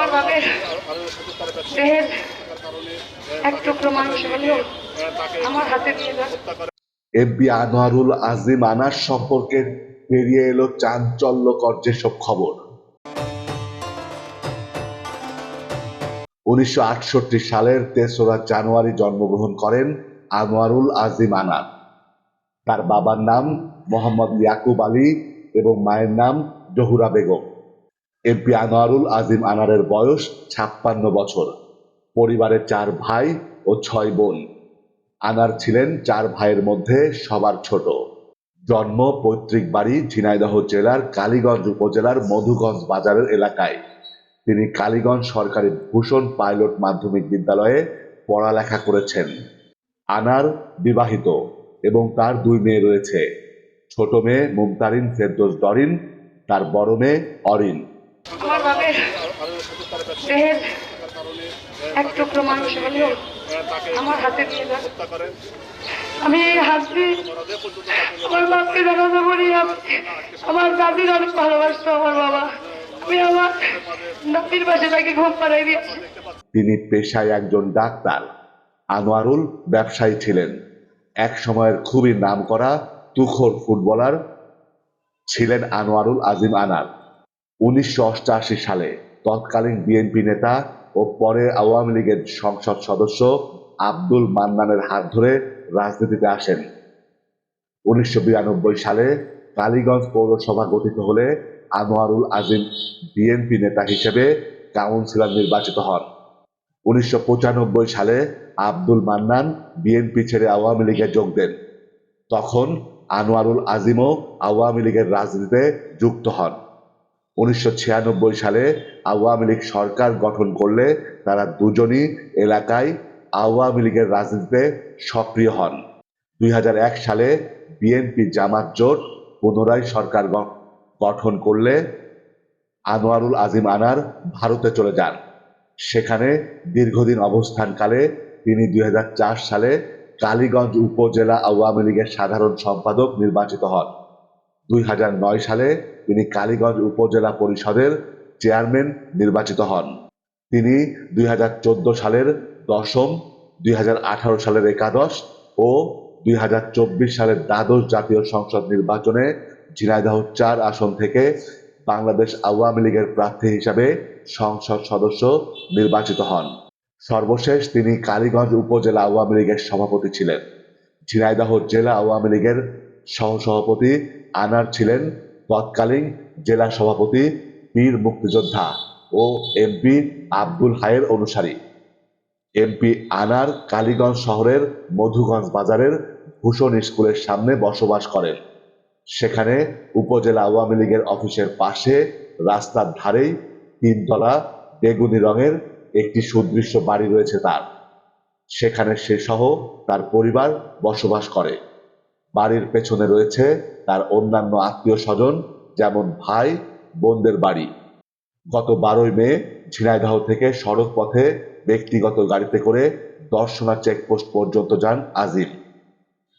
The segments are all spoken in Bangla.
আমার বাপের দেহের এক টুকরো মাংস হলেও আমার হাতে দিয়ে এমপি আনোয়ারুল আজিম আনার সম্পর্কে বেরিয়ে এলো চাঞ্চল্যকর যেসব খবর। উনিশশো আটষট্টি সালের তেসরা জানুয়ারি জন্মগ্রহণ করেন আনোয়ারুল আজিম আনার। তার বাবার নাম মোহাম্মদ ইয়াকুব আলী এবং মায়ের নাম জহুরা বেগম। এমপি আনোয়ারুল আজিম আনারের বয়স ছাপ্পান্ন বছর। পরিবারের চার ভাই ও ছয় বোন। আনার ছিলেন চার ভাইয়ের মধ্যে সবার ছোট। জন্ম পৈতৃক বাড়ি ঝিনাইদহ জেলার কালীগঞ্জ উপজেলার মধুগঞ্জ বাজারের এলাকায়। তিনি কালীগঞ্জ সরকারি ভূষণ পাইলট মাধ্যমিক বিদ্যালয়ে পড়ালেখা করেছেন। আনার বিবাহিত এবং তার দুই মেয়ে রয়েছে। ছোট মেয়ে মুমতারিন ফেরদোস ডরিন, তার বড় মেয়ে অরিন। দেহের এক টুকরো মাংস হলেও আমার হাতে দিয়ে যান আমি এই হাত আমার বাপকে জানাতে পারি আমার দাদির অনেক ভালোবাসতো আমার বাবা। আমি আমার দাদির পাশে তাকে ঘুম পাড়াই দিয়েছি। তিনি পেশায় একজন ডাক্তার। আনোয়ারুল ব্যবসায়ী ছিলেন। এক সময়ের খুবই নামকরা তুখোর ফুটবলার ছিলেন আনোয়ারুল আজিম আনার। উনিশশো অষ্টআশি সালে তৎকালীন বিএনপি নেতা ও পরে আওয়ামী লীগের সংসদ সদস্য আব্দুল মান্নানের হাত ধরে রাজনীতিতে আসেন। উনিশশো বিরানব্বই সালে কালীগঞ্জ পৌরসভা গঠিত হলে আনোয়ারুল আজিম বিএনপি নেতা হিসেবে কাউন্সিলর নির্বাচিত হন। উনিশশো পঁচানব্বই সালে আব্দুল মান্নান বিএনপি ছেড়ে আওয়ামী লীগে যোগ দেন। তখন আনোয়ারুল আজিমও আওয়ামী লীগের রাজনীতিতে যুক্ত হন। উনিশশো ছিয়ানব্বই সালে আওয়ামী লীগ সরকার গঠন করলে তারা দুজনই এলাকায় আওয়ামী লীগের রাজনীতিতে সক্রিয় হন। দুই হাজার এক সালে বিএনপি জামাত জোট পুনরায় সরকার গঠন করলে আনোয়ারুল আজিম আনার ভারতে চলে যান। সেখানে দীর্ঘদিন অবস্থানকালে তিনি দুই হাজার চার সালে কালীগঞ্জ উপজেলা আওয়ামী লীগের সাধারণ সম্পাদক নির্বাচিত হন। দুই হাজার নয় সালে তিনি কালীগঞ্জ উপজেলা পরিষদের চেয়ারম্যান নির্বাচিত হন। তিনি দুই হাজার চোদ্দ সালের দশম, দুই সালের একাদশ ও দুই হাজার চব্বিশ সালের দ্বাদশ জাতীয় সংসদ নির্বাচনে ঝিনাইদহ চার আসন থেকে বাংলাদেশ আওয়ামী লীগের প্রার্থী হিসাবে সংসদ সদস্য নির্বাচিত হন। সর্বশেষ তিনি কালীগঞ্জ উপজেলা আওয়ামী লীগের সভাপতি ছিলেন। ঝিনাইদহ জেলা আওয়ামী লীগের সহসভাপতি, আনার ছিলেন তৎকালীন জেলা সভাপতি বীর মুক্তিযোদ্ধা ও এমপি আব্দুল হায়ের অনুসারী। এমপি আনার কালীগঞ্জ শহরের মধুগঞ্জ বাজারের ভূষণ স্কুলের সামনে বসবাস করেন। সেখানে উপজেলা আওয়ামী লীগের অফিসের পাশে রাস্তার ধারেই তিনতলা বেগুনি রঙের একটি সুদৃশ্য বাড়ি রয়েছে তার। সেখানে সে সহ তার পরিবার বসবাস করে। বাড়ির পেছনে রয়েছে তার অন্যান্য আত্মীয় স্বজন, যেমন ভাই, বোনদের বাড়ি। গত বারোই মে ঝিনাইদহ থেকে সড়ক পথে ব্যক্তিগত গাড়িতে করে দর্শনা চেকপোস্ট পর্যন্ত যান আজিম।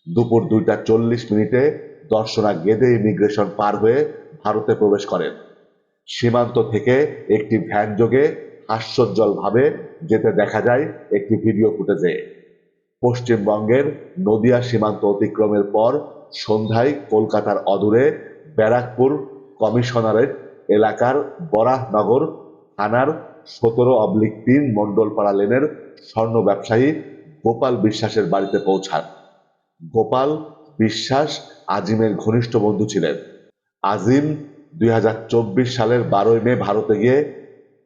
দুপুর দুইটা চল্লিশ মিনিটে দর্শনা গেদে ইমিগ্রেশন পার হয়ে ভারতে প্রবেশ করেন। সীমান্ত থেকে একটি ভ্যান যোগে হাস্যোজ্জ্বলভাবে যেতে দেখা যায় একটি ভিডিও ফুটেজে। পশ্চিমবঙ্গের নদিয়া সীমান্ত অতিক্রমের পর সন্ধ্যায় কলকাতার অদূরে ব্যারাকপুর কমিশনারেট এলাকার বরাহনগর থানার সতেরো অবলিক তিন মণ্ডলপাড়া লেনের স্বর্ণ ব্যবসায়ী গোপাল বিশ্বাসের বাড়িতে পৌঁছান। গোপাল বিশ্বাস আজিমের ঘনিষ্ঠ বন্ধু ছিলেন। আজিম দুই হাজার চব্বিশ সালের বারোই মে ভারতে গিয়ে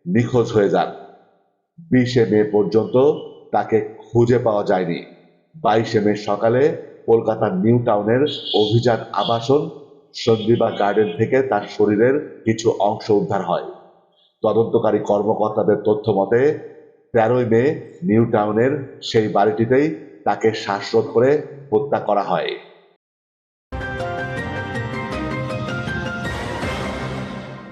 নিখোঁজ হয়ে যান। বিশে মে পর্যন্ত তাকে খুঁজে পাওয়া যায়নি। বাইশে মে সকালে কলকাতার নিউ টাউনের অভিযান আবাসন সন্দীপা গার্ডেন থেকে তার শরীরের কিছু অংশ উদ্ধার হয়। তদন্তকারী কর্মকর্তাদের তথ্য মতে, তেরোই মে নিউ টাউনের সেই বাড়িটিতেই তাকে শ্বাসরোধ করে হত্যা করা হয়।